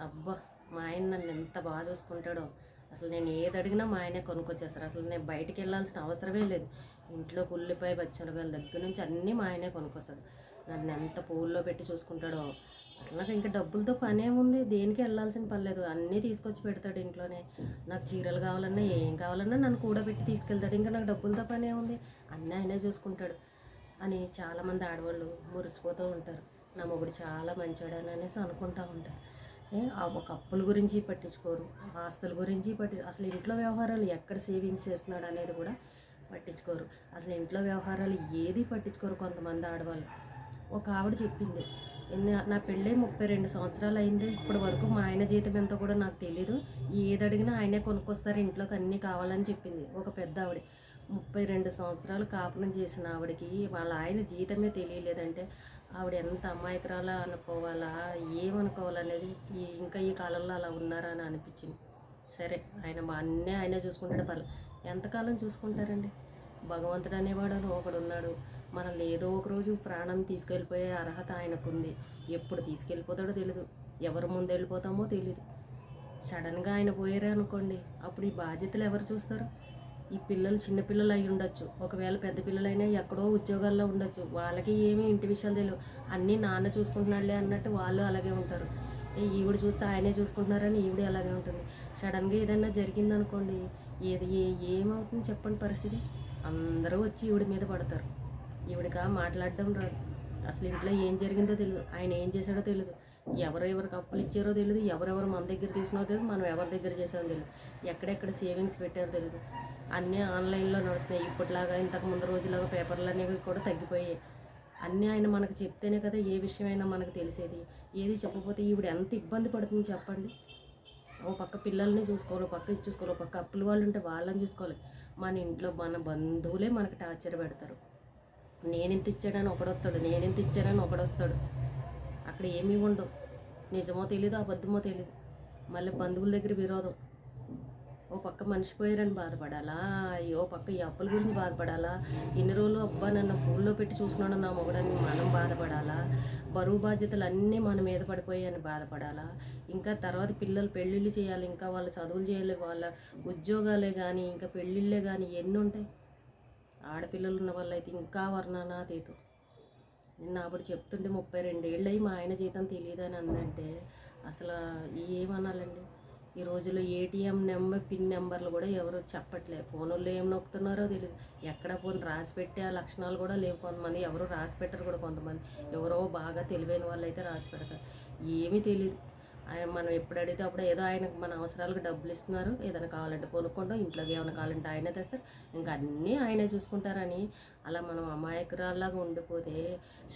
అబ్బా మా ఆయన నన్ను ఎంత బాగా చూసుకుంటాడో. అసలు నేను ఏది అడిగినా మా ఆయనే కొనుక్కొచ్చేస్తారు. అసలు నేను బయటికి వెళ్ళాల్సిన అవసరమే లేదు. ఇంట్లో ఉల్లిపాయ పచ్చిమిరకాయల దగ్గర నుంచి అన్నీ మా ఆయనే కొనుక్కొస్తాడు. నన్ను ఎంత పూల్లో పెట్టి చూసుకుంటాడో. అసలు నాకు ఇంకా డబ్బులతో పనే ఉంది. దేనికి వెళ్ళాల్సిన పని లేదు. అన్నీ తీసుకొచ్చి పెడతాడు ఇంట్లోనే. నాకు చీరలు కావాలన్నా ఏం కావాలన్నా నన్ను కూడబెట్టి తీసుకెళ్తాడు. ఇంకా నాకు డబ్బులతో పనే ఉంది. అన్నీ ఆయనే చూసుకుంటాడు అని చాలామంది ఆడవాళ్ళు మురిసిపోతూ ఉంటారు. నా మొగుడు చాలా మంచోడని అనేసి అనుకుంటూ ఉంటారు. అప్పుల గురించి పట్టించుకోరు ఆస్తుల గురించి పట్టి అసలు ఇంట్లో వ్యవహారాలు ఎక్కడ సేవింగ్స్ చేస్తున్నాడు అనేది కూడా పట్టించుకోరు. అసలు ఇంట్లో వ్యవహారాలు ఏది పట్టించుకోరు కొంతమంది ఆడవాళ్ళు. ఒక ఆవిడ చెప్పింది నా పెళ్ళే ముప్పై రెండు సంవత్సరాలు అయింది ఇప్పటి వరకు మా ఆయన జీతం ఎంతో కూడా నాకు తెలియదు ఏది అడిగినా ఆయనే కొనుక్కొస్తారు ఇంట్లోకి అన్నీ కావాలని చెప్పింది ఒక పెద్ద ఆవిడ. ముప్పై రెండు సంవత్సరాలు కాపురం చేసిన ఆవిడకి వాళ్ళ ఆయన జీతమే తెలియలేదంటే ఆవిడ ఎంత అమాయకురాలా అనుకోవాలా ఏమనుకోవాలనేది ఈ ఇంకా ఈ కాలంలో అలా ఉన్నారా అని అనిపించింది. సరే ఆయన మా అన్నీ ఆయనే చూసుకుంటాడు పర్లేదు ఎంతకాలం చూసుకుంటారండి? భగవంతుడు అనేవాడు అని ఒకడు ఉన్నాడు మనల్ని ఏదో ఒక రోజు ప్రాణం తీసుకెళ్ళిపోయే అర్హత ఆయనకుంది. ఎప్పుడు తీసుకెళ్ళిపోతాడో తెలియదు ఎవరు ముందు వెళ్ళిపోతామో తెలియదు సడన్గా ఆయన పోయారనుకోండి అప్పుడు ఈ బాధ్యతలు ఎవరు చూస్తారు? ఈ పిల్లలు చిన్నపిల్లలు అయి ఉండొచ్చు. ఒకవేళ పెద్ద పిల్లలైనా ఎక్కడో ఉద్యోగాల్లో ఉండొచ్చు. వాళ్ళకి ఏమీ ఇంటి విషయాలు తెలియదు అన్నీ నాన్న చూసుకుంటున్నాడులే అన్నట్టు వాళ్ళు అలాగే ఉంటారు. ఏ ఈవిడ చూస్తే ఆయనే చూసుకుంటున్నారని ఈవిడ అలాగే ఉంటుంది. సడన్గా ఏదైనా జరిగిందనుకోండి ఏది ఏ ఏమవుతుంది చెప్పండి పరిస్థితి? అందరూ వచ్చి ఈవిడ మీద పడతారు. ఈవిడకా మాట్లాడడం రాదు. అసలు ఇంట్లో ఏం జరిగిందో తెలియదు ఆయన ఏం చేశాడో తెలియదు ఎవరెవరికి అప్పులు ఇచ్చారో తెలియదు ఎవరెవరు మన దగ్గర తీసినో తెలియదు మనం ఎవరి దగ్గర చేసామో తెలియదు ఎక్కడెక్కడ సేవింగ్స్ పెట్టారో తెలియదు అన్నీ ఆన్లైన్లో నడుస్తున్నాయి. ఇప్పటిలాగా ఇంతకు ముందు రోజులాగా పేపర్లు అనేవి కూడా తగ్గిపోయాయి. అన్నీ ఆయన మనకు చెప్తేనే కదా ఏ విషయమైనా మనకు తెలిసేది. ఏది చెప్పకపోతే ఈవిడ ఎంత ఇబ్బంది పడుతుంది చెప్పండి. ఓ పక్క పిల్లల్ని చూసుకోవాలి ఒక పక్క ఇది చూసుకోవాలి ఒక పక్క అప్పుల వాళ్ళు ఉంటే వాళ్ళని చూసుకోవాలి. మన ఇంట్లో మన బంధువులే మనకు టార్చర్ పెడతారు. నేనెంత ఇచ్చాడని ఒకడొస్తాడు నేనెంత ఇచ్చాడని ఒకడొస్తాడు అక్కడ ఏమీ ఉండవు. నిజమో తెలీదు అబద్ధమో తెలీదు. మళ్ళీ బంధువుల దగ్గర విరోధం. ఓ పక్క మనిషి పోయారని బాధపడాలా? ఓ పక్క ఈ అప్పుల గురించి బాధపడాలా? ఇన్ని రోజులు అబ్బా నన్ను పూల్లో పెట్టి చూసినాడు నా మొగడని మనం బాధపడాలా? బరువు బాధ్యతలు అన్నీ మన మీద పడిపోయాయని బాధపడాలా? ఇంకా తర్వాత పిల్లలు పెళ్ళిళ్ళు చేయాలి ఇంకా వాళ్ళ చదువులు చేయాలి వాళ్ళ ఉద్యోగాలే కానీ ఇంకా పెళ్ళిళ్ళే కానీ ఎన్ని ఉంటాయి ఆడపిల్లలు ఉన్న వాళ్ళైతే ఇంకా వర్ణానాతీతం. నిన్న అప్పుడు చెప్తుంటే ముప్పై రెండేళ్ళు అయ్యి మా ఆయన జీతం తెలియదని అందంటే అసలు ఏమనాలండి? ఈ రోజుల్లో ఏటీఎం నెంబర్ పిన్ నెంబర్లు కూడా ఎవరు చెప్పట్లే. ఫోన్లో ఏం నొక్కుతున్నారో తెలియదు ఎక్కడ ఫోన్ రాసి పెట్టే ఆ లక్షణాలు కూడా లేవు. కొంతమంది ఎవరు రాసి పెట్టరు కూడా కొంతమంది. ఎవరో బాగా తెలివైన వాళ్ళు అయితే రాసి పెడతారు. ఏమీ తెలియదు ఆయన మనం ఎప్పుడు అడిగితే అప్పుడు ఏదో ఆయనకు మన అవసరాలకు డబ్బులు ఇస్తున్నారు. ఏదైనా కావాలంటే కొనుక్కుంటాం ఇంట్లోకి ఏమైనా కావాలంటే ఆయనే తెస్తారు. ఇంకా అన్నీ ఆయనే చూసుకుంటారని అలా మనం అమాయకురాల్లాగా ఉండిపోతే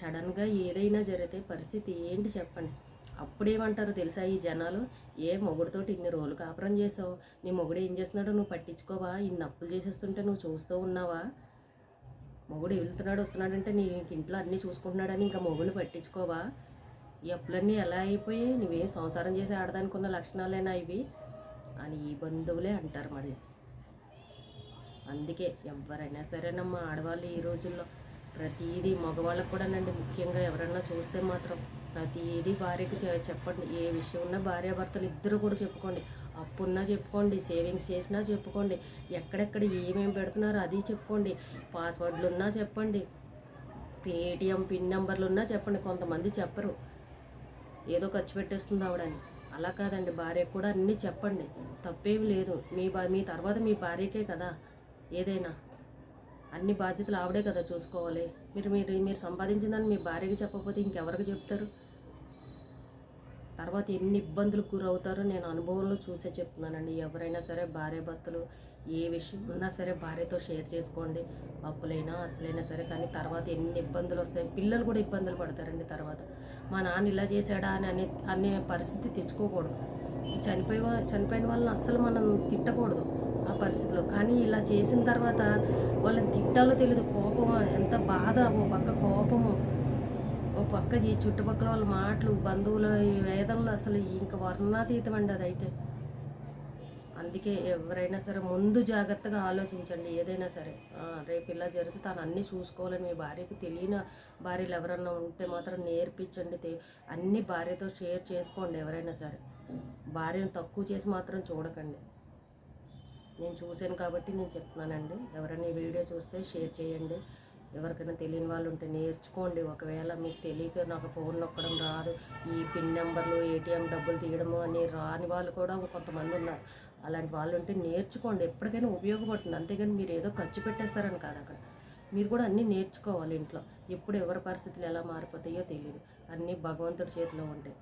సడన్గా ఏదైనా జరిగితే పరిస్థితి ఏంటి చెప్పండి. అప్పుడేమంటారు తెలుసా ఈ జనాలు? ఏ మొగుడుతోటి ఇన్ని రోజులు కాపురం చేసావు? నీ మొగుడు ఏం చేస్తున్నాడో నువ్వు పట్టించుకోవా? ఇన్ని అప్పులు చేసేస్తుంటే నువ్వు చూస్తూ ఉన్నావా? మొగుడు వెళ్తున్నాడు వస్తున్నాడంటే నీ ఇంట్లో అన్నీ చూసుకుంటున్నాడని ఇంకా మొగుడిని పట్టించుకోవా? ఈ అప్పులన్నీ ఎలా అయిపోయాయి? నువ్వేం సంసారం చేసి ఆడదానుకున్న లక్షణాలేనా ఇవి? అని ఈ బంధువులే అంటారు మళ్ళీ. అందుకే ఎవరైనా సరేనమ్మా ఆడవాళ్ళు ఈ రోజుల్లో ప్రతిదీ మగవాళ్ళకు కూడానండి. ముఖ్యంగా ఎవరన్నా చూస్తే మాత్రం ప్రతిదీ భార్యకు చె- చెప్పండి. ఏ విషయం ఉన్నా భార్యాభర్తలు ఇద్దరు కూడా చెప్పుకోండి. అప్పున్నా చెప్పుకోండి. సేవింగ్స్ చేసినా చెప్పుకోండి. ఎక్కడెక్కడ ఏమేమి పెడుతున్నారో అది చెప్పుకోండి. పాస్వర్డ్లు ఉన్నా చెప్పండి. పేటిఎం పిన్ నెంబర్లు ఉన్నా చెప్పండి. కొంతమంది చెప్పరు. ఏదో ఖర్చు పెట్టేస్తుంది ఆవిడని. అలా కాదండి భార్యకు కూడా అన్నీ చెప్పండి. తప్పేమి లేదు. మీ బా మీ తర్వాత మీ భార్యకే కదా ఏదైనా. అన్ని బాధ్యతలు ఆవిడే కదా చూసుకోవాలి. మీరు మీరు మీరు సంపాదించిందని మీ భార్యకి చెప్పకపోతే ఇంకెవరికి చెప్తారు? తర్వాత ఎన్ని ఇబ్బందులకు గురవుతారో నేను అనుభవంలో చూసే చెప్తున్నానండి. ఎవరైనా సరే భార్య భర్తలు ఏ విషయం ఉన్నా సరే భార్యతో షేర్ చేసుకోండి. అప్పులైనా అసలైనా సరే కానీ తర్వాత ఎన్ని ఇబ్బందులు వస్తాయి. పిల్లలు కూడా ఇబ్బందులు పడతారండి తర్వాత. మా నాన్న ఇలా చేశాడా అని అనే అనే పరిస్థితి తెచ్చుకోకూడదు. చనిపోయిన చనిపోయి చనిపోయిన వాళ్ళని అస్సలు మనం తిట్టకూడదు ఆ పరిస్థితిలో. కానీ ఇలా చేసిన తర్వాత వాళ్ళని తిట్టాలో తెలియదు కోపం ఎంత బాధ. ఓ పక్క కోపము. ఓ పక్క ఈ చుట్టుపక్కల వాళ్ళ మాటలు బంధువుల ఈ వేదంలో అసలు ఇంకా వర్ణాతీతం అండి అదైతే. అందుకే ఎవరైనా సరే ముందు జాగ్రత్తగా ఆలోచించండి ఏదైనా సరే. రేపు ఇలా జరిగితే తను అన్నీ చూసుకోవాలని మీ భార్యకి తెలియని భార్యలు ఎవరన్నా ఉంటే మాత్రం నేర్పించండి అన్ని భార్యతో షేర్ చేసుకోండి ఎవరైనా సరే. భార్యను తక్కువ చేసి మాత్రం చూడకండి. నేను చూశాను కాబట్టి నేను చెప్తున్నానండి. ఎవరైనా ఈ వీడియో చూస్తే షేర్ చేయండి. ఎవరికైనా తెలియని వాళ్ళు ఉంటే నేర్చుకోండి. ఒకవేళ మీకు తెలియక నాకు ఫోన్ నొక్కడం రాదు ఈ పిన్ నెంబర్లు ఏటీఎం డబ్బులు తీయడము అని రాని వాళ్ళు కూడా కొంతమంది ఉన్నారు. అలాంటి వాళ్ళు ఉంటే నేర్చుకోండి. ఎప్పటికైనా ఉపయోగపడుతుంది. అంతేగాని మీరు ఏదో ఖర్చు పెట్టేస్తారని కాదు అక్కడ. మీరు కూడా అన్నీ నేర్చుకోవాలి ఇంట్లో. ఎప్పుడు ఎవరి పరిస్థితులు ఎలా మారిపోతాయో తెలియదు అన్నీ భగవంతుడి చేతిలో ఉంటాయి.